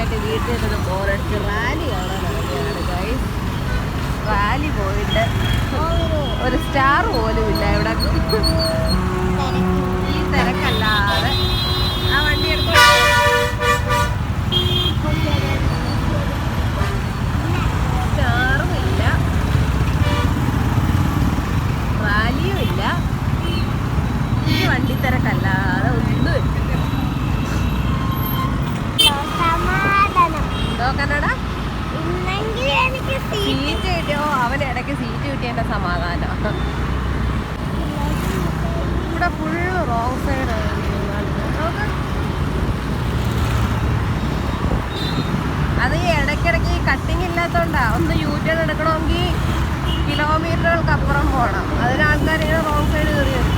ദിവസമായിട്ട് വീട്ടിൽ നിന്ന് ബോറടിച്ച് റാലി കാണാൻ ഗൈസ് റാലി പോയിട്ട് ഒരു സ്റ്റാർ പോലും ഇല്ല ഇവിടെ ഈ തിരക്കല്ലാതെ ആ വണ്ടി എടുത്തു സ്റ്റാറും ഇല്ല റാലിയും ഇല്ല ഈ വണ്ടി തിരക്കല്ലാതെ ഒന്നുമില്ല സമാധാനം എന്തോ കന്നഡ എനിക്ക് സീറ്റ് കിട്ടിയോ? അവൻ ഇടയ്ക്ക് സീറ്റ് കിട്ടിയതിന്റെ സമാധാനം. ഇവിടെ ഫുള്ള് റോങ് സൈഡ് അത് ഇടയ്ക്കിടയ്ക്ക് കട്ടിങ് ഇല്ലാത്തോണ്ടാ ഒന്ന് യൂ എടുക്കണമെങ്കിൽ കിലോമീറ്ററുകൾക്ക് അപ്പുറം പോകണം അതിന് ആൾക്കാർ ഇങ്ങനെ റോങ് സൈഡ് കയറിയത്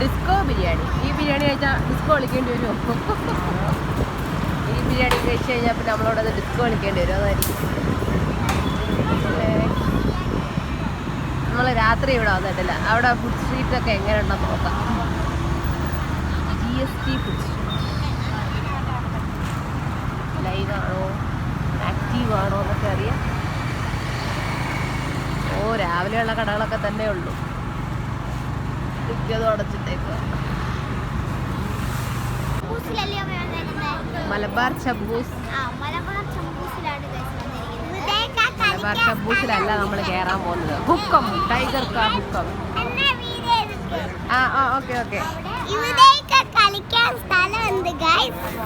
ഡിസ്കോ ബിരിയാണി. ബിരിയാണി കഴിച്ചാൽ ഡിസ്കോ കളിക്കേണ്ടി വരുമോ ഈ ബിരിയാണി കഴിച്ച് കഴിഞ്ഞാൽ പിന്നെ നമ്മളോട് അത് ഡിസ്കോ കളിക്കേണ്ടി വരും. അതായിരിക്കും. നമ്മൾ രാത്രി ഇവിടെ വന്നിട്ടില്ല. അവിടെ ഫുഡ് സ്ട്രീറ്റ് ഒക്കെ എങ്ങനെ ഉണ്ടെന്ന് നോക്കാം. G S T food street live ആണോ? ആക്റ്റീവ് ആണോ എന്നൊക്കെ അറിയാം. ഓ രാവിലെയുള്ള കടകളൊക്കെ തന്നെ ഉള്ളൂ മിക്കതും അടച്ചിട്ടേക്കുക മലബാർ ചബൂസ് ആ, മലബാർ ചബൂസിലല്ല നമ്മൾ കയറാൻ പോകുന്നത്. ഹുക്കം ടൈഗർ കാ ഹുക്കം. ആ ആ ഓക്കെ ഓക്കെ. കളിക്കാൻ സ്ഥലമുണ്ട്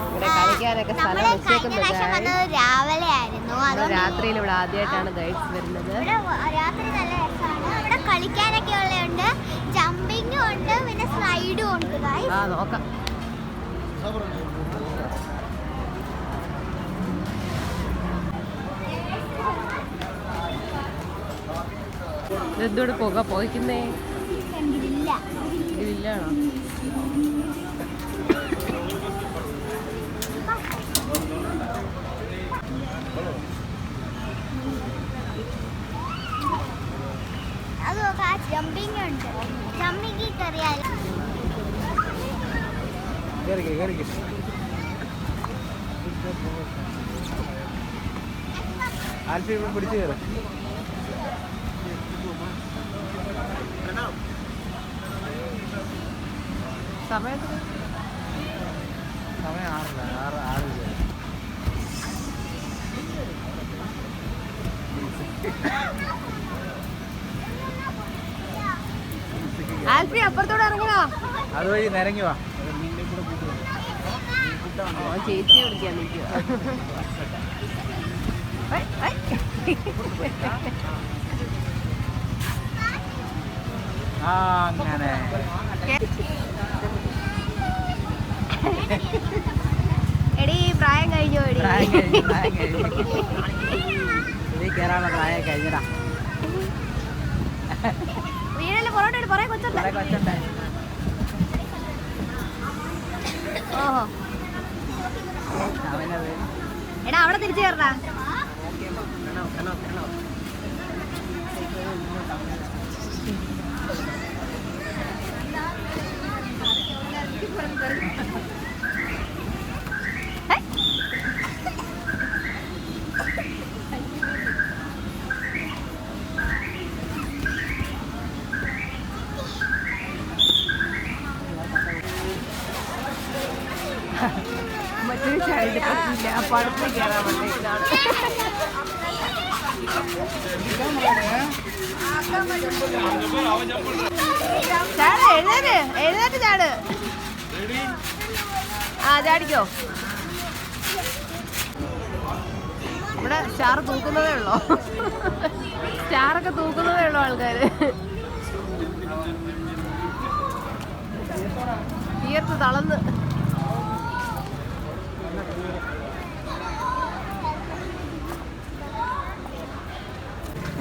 ഇവിടെ കളിക്കാനൊക്കെ സ്ഥലം നമ്മൾ കഴിഞ്ഞ വെച്ചേക്കുന്നത് വന്നത് രാവിലെ ആയിരുന്നു അതുകൊണ്ട് രാത്രിയിൽ ഇവിടെ ആദ്യമായിട്ടാണ് ഗൈഡ്സ് വരുന്നത്. ഇവിടെ രാത്രി നല്ല രസമാണ്. ഇവിടെ കളിക്കാനൊക്കെ ഉള്ളതുണ്ട്. ജമ്പിങ്ങും ഉണ്ട്. പിന്നെ സ്ലൈഡും ഉണ്ട് ആ നോക്കാം. ഇതെന്തോട് പുക പോയിക്കുന്നേ ഇല്ല. ഇതില്ലാണോ അത് നോക്കാം ജമ്പിങ് ഉണ്ട്. ആൽഫി പിടിച്ചു കയറി. സമയത്ത് സമയം ആറില്ല. ആറ് ആറ് ആൽഫി അപ്പുറത്തോടെ ഇറങ്ങണോ അതുവഴി നിരങ്ങി വാ. ചേച്ചിയെ വിളിക്കാൻ നിൽക്കുക ആ അങ്ങനെ. എടി പ്രായം കഴിഞ്ഞോ പ്രായം കഴിഞ്ഞു, പ്രായം കഴിഞ്ഞു. ഇതിൽ കയറാനുള്ള പ്രായം കഴിഞ്ഞടാ വീടിന്റെ പുറകോട്ട് പറയാൻ കൊച്ചുണ്ട്. കുറെ കൊച്ചുണ്ടായി ഓഹോ. എടാ അവിടെ തിരിച്ചു കയറടാ മറ്റൊരു പറ്റില്ല അടുത്ത് കയറാൻ വേണ്ടി ഇതാണ്. ചാട് എഴുന്നേറ്റ് എഴുന്നേറ്റ് ചാട്. ആ ചാടിക്കോ ഇവിടെ സ്റ്റാർ തൂക്കുന്നതേ ഉള്ളോ? സ്റ്റാറൊക്കെ തൂക്കുന്നതേ ഉള്ളൂ ആൾക്കാര്? തീർത്ത് തളന്ന് ഉം, ഇനി മുട്ട്. വെക്കരുത്. കടിക്കുമെന്ന് തുടരുത് തുടരുത് കാലെടുത്ത് വെക്കട്ടോ? വെക്കട്ടോ? ഇങ്ങനെ ആ ഇങ്ങനെ വെച്ച് വെച്ച് കാൽ വെച്ച് കാൽ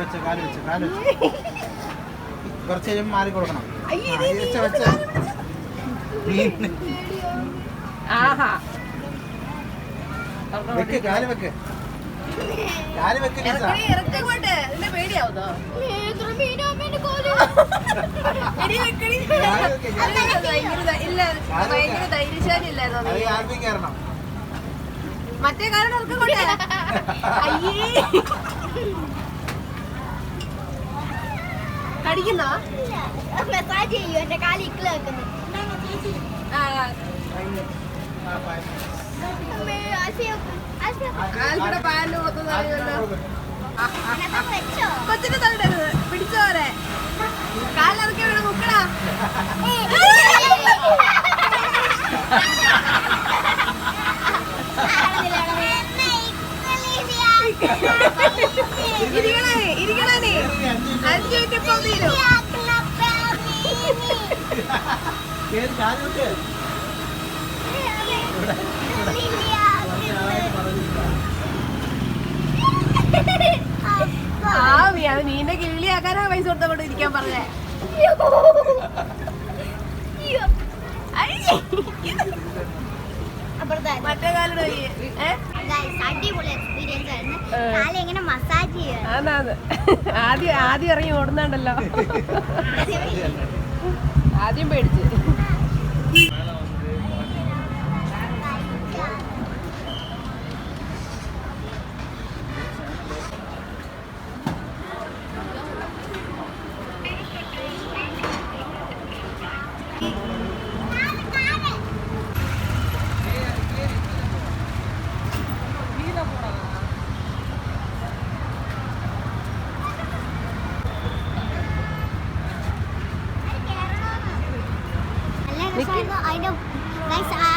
വെച്ച് കുറച്ച് കഴിയുമ്പോൾ മാറി കൊടുക്കണം വെച്ച് വെച്ച് വെക്ക് കാൽ വെക്ക്. മറ്റേ കാരണം അയ്യേ. കടിക്കുന്നോ? മെസ്സാജ് ചെയ്യൂ എന്റെ കാൽ ഇക്കിൾ വെക്കുന്നു. ആ. ആ, ഫൈൻ. അമ്മേ, ആശയം, ആശയം. ആൽബിയുടെ പാലിന് മൊത്തം തടയുമല്ലോ കൊച്ചിനെ തടരുത് പിടിച്ചോരെ കാലിറക്കി വീണ് മുക്കടാ. ഇരിക്കണേ ഇരിക്കണേ മിനിറ്റ് ഇപ്പൊ തീരും കേറി കാൽ ആവി അത് നീന്റെ കിള്ളിയാക്കാനാ പൈസ കൊടുത്തോണ്ട് ഇരിക്കാൻ പറഞ്ഞേ. മറ്റേ കാലിന് പോയി ഏ? അടിപൊളി എക്സ്പീരിയൻസ് ആയിരുന്നു. കാൽ മസാജ് ആദ്യം ആദ്യം ഇറങ്ങി ഓടുന്നുണ്ടല്ലോ. ആദ്യം പേടിച്ച്.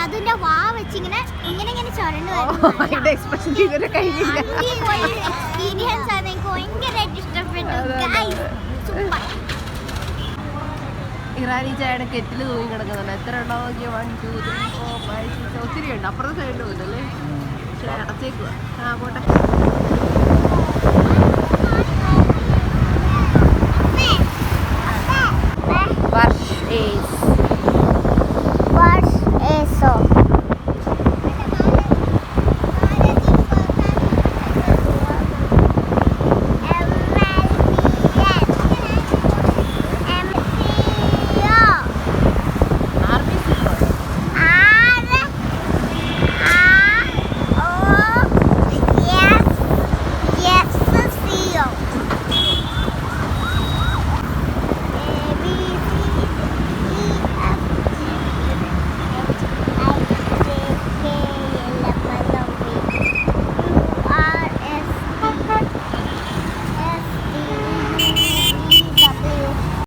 അതിന്റെ വാ വെച്ചിങ്ങനെ ഇങ്ങനെ ഇങ്ങനെ ചുരണ്ട് എക്സ്പ്രഷൻ ഇതുവരെ കഴിഞ്ഞില്ല എക്സ്പീരിയൻസ് ആണ് എനിക്ക് ഭയങ്കരമായിട്ട് ഇഷ്ടപ്പെട്ടു അതെ, അതെ, Guys, അതെ. super. ഇറാനി ചായയുടെ കെറ്റിൽ തൂങ്ങി കിടക്കുന്നുണ്ട്. എത്ര ഉണ്ടാവും നോക്കിയ? One two three four five six ഒത്തിരി ഉണ്ട്. അപ്പുറത്തെ സൈഡിൽ പോയില്ലല്ലേ പക്ഷേ അടച്ചേക്കുക ആ പോട്ടെ.